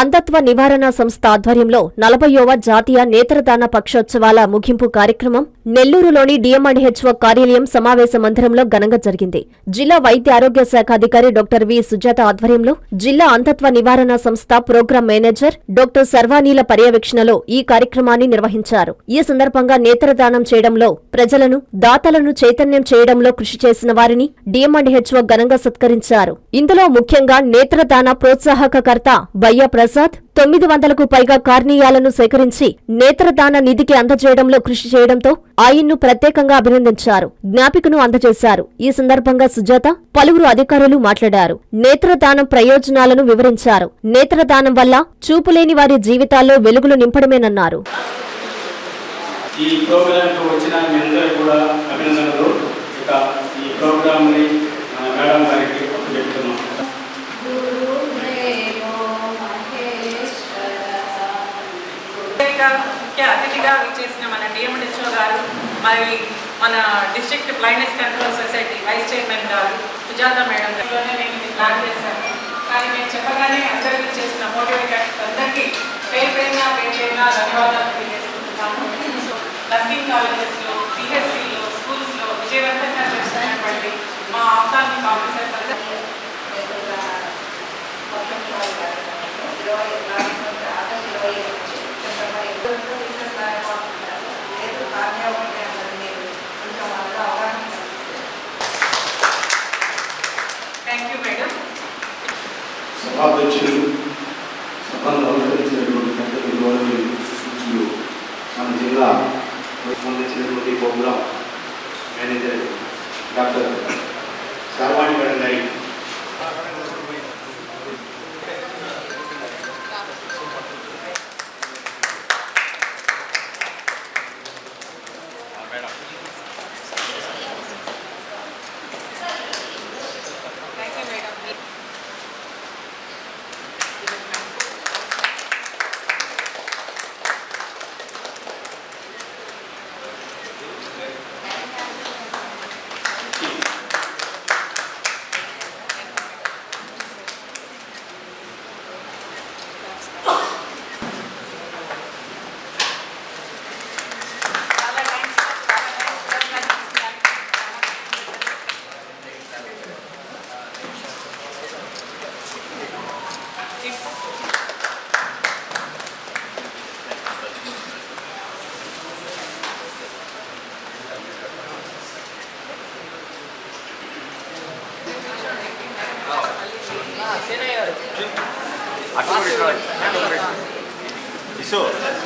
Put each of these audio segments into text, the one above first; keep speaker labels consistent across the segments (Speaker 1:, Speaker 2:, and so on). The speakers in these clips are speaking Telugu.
Speaker 1: అంధత్వ నివారణ సంస్థ ఆధ్వర్యంలో నలభైవ జాతీయ నేత్రదాన పక్షోత్సవాల ముగింపు కార్యక్రమం నెల్లూరులోని డిఎంఅండ్హెచ్ఓ కార్యాలయం సమావేశ మందిరంలో ఘనంగా జరిగింది. జిల్లా వైద్య ఆరోగ్య శాఖ అధికారి డాక్టర్ వి. సుజాత ఆధ్వర్యంలో జిల్లా అంధత్వ నివారణ సంస్థ ప్రోగ్రాం మేనేజర్ డాక్టర్ సర్వానీల పర్యవేక్షణలో ఈ కార్యక్రమాన్ని నిర్వహించారు. ఈ సందర్భంగా నేత్రదానం చేయడంలో ప్రజలను దాతలను చైతన్యం చేయడంలో కృషి చేసిన వారిని డిఎంఅండ్హెచ్ఓ ఘనంగా సత్కరించారు. ఇందులో ముఖ్యంగా నేత్రదాన ప్రోత్సాహకర్త బయ్య ప్రసాద్ తొమ్మిది వందలకు పైగా కార్నీయాలను సేకరించి నేత్రదాన నిధికి అందజేయడంలో కృషి చేయడంతో ఆయన్ను ప్రత్యేకంగా అభినందించారు జ్ఞాపికను అందజేశారు. ఈ సందర్భంగా సుజాత పలువురు అధికారులు మాట్లాడారు. నేత్రదానం ప్రయోజనాలను వివరించారు. నేత్రదానం వల్ల చూపులేని వారి జీవితాల్లో వెలుగులు నింపడమేనన్నారు.
Speaker 2: ఈ ప్రోగ్రాంకు వచ్చిన మీ కూడా అభినందనలు. ఇక ఈ మేడం గారికి
Speaker 3: అతిథిగా విచ్చేసిన మన డిఎండిస్ఓ గారు మరి మన district blindness control society vice chairman గారు సుజాత మేడం గారిలోనే నేను ఇది ప్లాన్ చేశాను. కానీ మేము చెప్పగానే అందరికీ చేసిన మోటివేటర్స్ అందరికీ పేరు పేరున పేరు పేరున ధన్యవాదాలు తెలియజేసుకుంటున్నాము సో నర్సింగ్ కాలేజెస్లో పిహెచ్సిలో స్కూల్స్లో విజయవంతంగా చేస్తున్నటువంటి మా ఆఫ్ఘానిక్ ఆఫీసర్స్ అందరికీ యూ మేడం
Speaker 4: సభాధ్యక్షులు సభను అలంకరించినటువంటి పెద్దలు గౌరవనీయులు మన జిల్లా సంబంధించినటువంటి programme manager doctor Sarvani madam గారి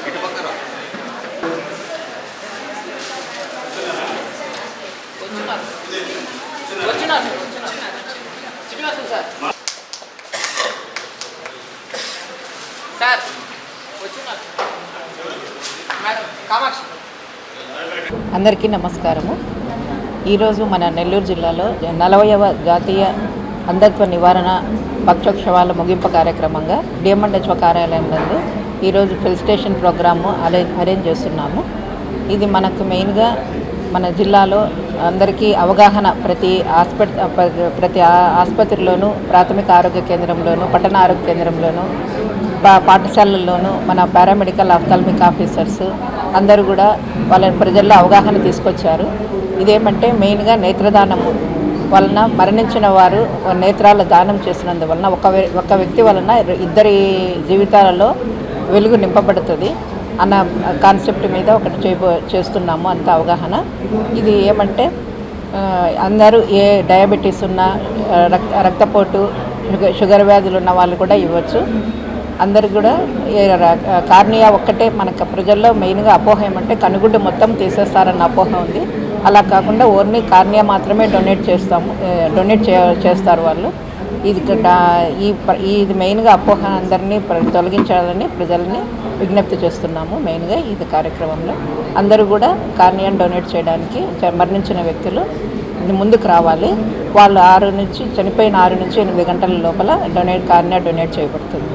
Speaker 4: ఇటు పక్కన
Speaker 5: సార్ వచ్చినారు మేడం కామాక్షి అందరికీ నమస్కారము. ఈరోజు మన నెల్లూరు జిల్లాలో నలభైవ జాతీయ అంధత్వ నివారణ పక్షోక్షవాల ముగింపు కార్యక్రమంగా డిఎంఎండ్హెచ్ఓ కార్యాలయం నందు ఈరోజు ఫెలిసిటేషన్ ప్రోగ్రాము అరే అరేంజ్ చేస్తున్నాము. ఇది మనకు మెయిన్గా మన జిల్లాలో అందరికీ అవగాహన ప్రతి హాస్పిట ప్రతి ఆసుపత్రిలోనూ ప్రాథమిక ఆరోగ్య కేంద్రంలోనూ పట్టణ ఆరోగ్య కేంద్రంలోనూ పా- పాఠశాలల్లోనూ మన పారామెడికల్ ఆఫ్థాల్మిక్ ఆఫీసర్స్ అందరూ కూడా వాళ్ళ ప్రజల్లో అవగాహన తీసుకొచ్చారు. ఇదేమంటే మెయిన్గా నేత్రదానము. వలన మరణించిన వారు నేత్రాల దానం చేసినందువలన ఒక వ్య- ఒక వ్యక్తి వలన ఇద్దరి జీవితాలలో వెలుగు నింపబడుతుంది అన్న కాన్సెప్ట్ మీద ఒకటి చేయబో చేస్తున్నాము అంత అవగాహన. ఇది ఏమంటే అందరూ ఏ డయాబెటీస్ ఉన్న రక్త రక్తపోటు షుగర్ షుగర్ వ్యాధులు ఉన్న వాళ్ళు కూడా ఇవ్వచ్చు. అందరు కూడా ఏ కార్నియా ఒక్కటే మనకు ప్రజల్లో మెయిన్గా అపోహ ఏమంటే కనుగుడ్డు మొత్తం తీసేస్తారన్న అపోహ ఉంది. అలా కాకుండా ఓన్లీ కార్నియా మాత్రమే డొనేట్ చేస్తాము డొనేట్ చే చేస్తారు వాళ్ళు. ఇది ఈ ఇది మెయిన్గా అపోహ అందరినీ తొలగించాలని ప్రజల్ని విజ్ఞప్తి చేస్తున్నాము మెయిన్గా ఇది కార్యక్రమంలో. అందరూ కూడా కార్నియాన్ డొనేట్ చేయడానికి చ- మరణించిన వ్యక్తులు ఇది ముందుకు రావాలి. వాళ్ళు ఆరు నుంచి చనిపోయిన ఆరు నుంచి ఎనిమిది గంటల లోపల డొనేట్ కార్నియా డొనేట్ చేయబడుతుంది.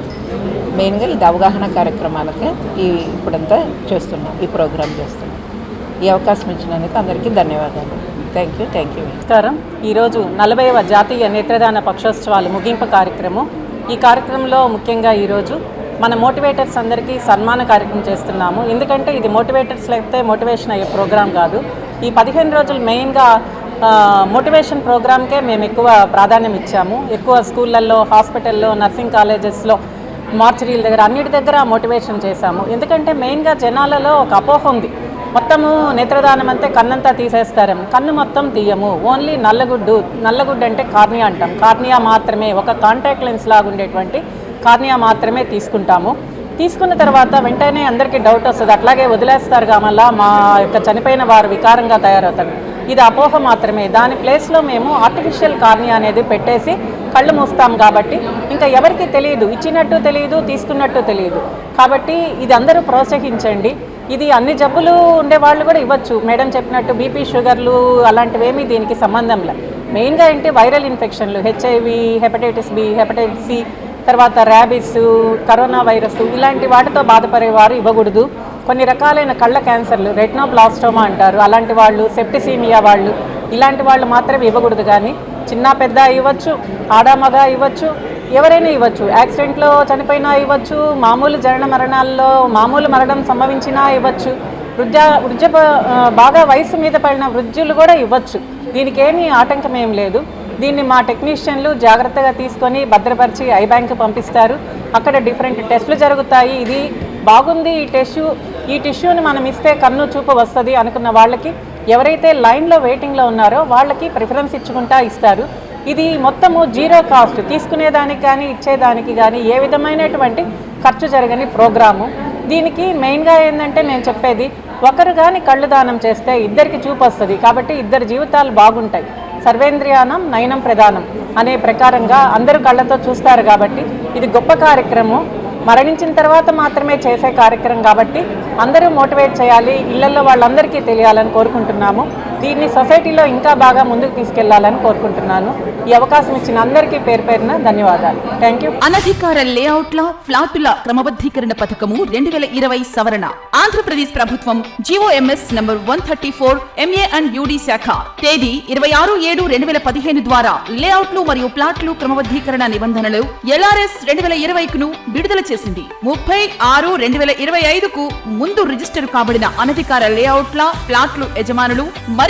Speaker 5: మెయిన్గా ఇది అవగాహన కార్యక్రమాలకే ఈ ఇప్పుడంతా చేస్తున్నాం ఈ ప్రోగ్రామ్ చేస్తున్నాం. ఈ అవకాశం ఇచ్చినందుకు అందరికీ ధన్యవాదాలు. థ్యాంక్ యూ థ్యాంక్ యూ
Speaker 6: నమస్కారం. ఈరోజు నలభైవ జాతీయ నేత్రదాన పక్షోత్సవాలు ముగింపు కార్యక్రమం. ఈ కార్యక్రమంలో ముఖ్యంగా ఈరోజు
Speaker 3: మన మోటివేటర్స్ అందరికీ సన్మాన కార్యక్రమం చేస్తున్నాము. ఎందుకంటే ఇది మోటివేటర్స్ లేకపోతే మోటివేషన్ అయ్యే ప్రోగ్రాం కాదు. ఈ పదిహేను రోజులు మెయిన్గా మోటివేషన్ ప్రోగ్రామ్కే మేము ఎక్కువ ప్రాధాన్యం ఇచ్చాము. ఎక్కువ స్కూళ్ళల్లో హాస్పిటల్లో నర్సింగ్ కాలేజెస్లో మార్చరీల దగ్గర అన్నిటి దగ్గర మోటివేషన్ చేశాము. ఎందుకంటే మెయిన్గా జనాలలో ఒక అపోహ ఉంది. మొత్తము నేత్రదానం అంతే కన్నంతా తీసేస్తారు. కన్ను మొత్తం తీయము. ఓన్లీ నల్లగుడ్డు నల్లగుడ్డు అంటే కార్నియా అంటాం. కార్నియా మాత్రమే ఒక కాంటాక్ట్ లెన్స్ లాగా ఉండేటువంటి కార్నియా మాత్రమే తీసుకుంటాము. తీసుకున్న తర్వాత వెంటనే అందరికీ డౌట్ వస్తుంది. అట్లాగే వదిలేస్తారు కామల్లా మా యొక్క చనిపోయిన వారు వికారంగా తయారవుతారు. ఇది అపోహ మాత్రమే. దాని ప్లేస్లో మేము ఆర్టిఫిషియల్ కార్నియా అనేది పెట్టేసి కళ్ళు మూస్తాం కాబట్టి ఇంకా ఎవరికి తెలియదు. ఇచ్చినట్టు తెలియదు తీసుకున్నట్టు తెలియదు. కాబట్టి ఇది అందరూ ప్రోత్సహించండి. ఇది అన్ని జబ్బులు ఉండే వాళ్ళు కూడా ఇవ్వచ్చు. మేడం చెప్పినట్టు బీపీ షుగర్లు అలాంటివేమీ దీనికి సంబంధం లేదు మెయిన్గా ఏంటి? వైరల్ ఇన్ఫెక్షన్లు HIV hepatitis B hepatitis C తర్వాత ర్యాబిస్ కరోనా వైరస్ ఇలాంటి వాటితో బాధపడేవారు ఇవ్వకూడదు. కొన్ని రకాలైన కళ్ళ క్యాన్సర్లు రెట్నోబ్లాస్టోమా అంటారు. అలాంటి వాళ్ళు సెప్టిసీమియా వాళ్ళు ఇలాంటి వాళ్ళు మాత్రమే ఇవ్వకూడదు కానీ చిన్న పెద్ద ఇవ్వచ్చు ఆడామగా ఇవ్వచ్చు ఎవరైనా ఇవ్వచ్చు. యాక్సిడెంట్లో చనిపోయినా ఇవ్వచ్చు మామూలు జనన మరణాల్లో మామూలు మరణం సంభవించినా ఇవ్వచ్చు. వృద్ధ వృద్ధ బాగా వయసు మీద పడిన వృద్ధులు కూడా ఇవ్వచ్చు. దీనికి ఏమీ ఆటంకం ఏం లేదు. దీన్ని మా టెక్నీషియన్లు జాగ్రత్తగా తీసుకొని భద్రపరిచి ఐ బ్యాంక్ పంపిస్తారు. అక్కడ డిఫరెంట్ టెస్టులు జరుగుతాయి. ఇది బాగుంది ఈ టిష్యూ ఈ టిష్యూని మనం ఇస్తే కన్ను చూపు వస్తుంది అనుకున్న వాళ్ళకి ఎవరైతే లైన్లో వెయిటింగ్లో ఉన్నారో వాళ్ళకి ప్రిఫరెన్స్ ఇచ్చుకుంటా ఇస్తారు. ఇది మొత్తము జీరో కాస్ట్. తీసుకునేదానికి కానీ ఇచ్చేదానికి కానీ ఏ విధమైనటువంటి ఖర్చు జరగని ప్రోగ్రాము. దీనికి మెయిన్గా ఏంటంటే నేను చెప్పేది ఒకరు కానీ కళ్ళు దానం చేస్తే ఇద్దరికి చూపు వస్తుంది. కాబట్టి ఇద్దరు జీవితాలు బాగుంటాయి. సర్వేంద్రియానం నయనం ప్రధానం అనే ప్రకారంగా అందరూ కళ్ళతో చూస్తారు కాబట్టి ఇది గొప్ప కార్యక్రమం మరణించిన తర్వాత మాత్రమే చేసే కార్యక్రమం కాబట్టి అందరూ మోటివేట్ చేయాలి. ఇళ్ళలో వాళ్ళందరికీ తెలియాలని కోరుకుంటున్నాము. దీన్ని సొసైటీలో ఇంకా బాగా ముందుకు తీసుకెళ్ళాలని కోరుకుంటున్నాను. ఈ అవకాశం ఇచ్చిన అందరికీ పేరు పేరున ధన్యవాదాలు. థ్యాంక్ యూ
Speaker 6: అనధికార లేఅవుట్ల ఫ్లాటుల క్రమబద్ధీకరణ పథకము రెండు వేల ఇరవై సవరణ. ఆంధ్రప్రదేశ్ ప్రభుత్వం GOMS number one thirty four MA and UD శాఖ. తేదీ ఇరవై ఆరు ఏడు రెండు వేల పదిహేను ద్వారా లేఅవుట్లు మరియు ప్లాట్లు క్రమబద్ధీకరణ నిబంధనలు ఎల్ఆర్ఎస్ రెండు వేల ఇరవైకును విడుదల చేసింది. ముప్పై ఆరు రెండు వేల ఇరవై ఐదుకు ముందు రిజిస్టర్ కాబడిన అనధికార లేఅవుట్ల ప్లాట్లు యజమానులు మరియు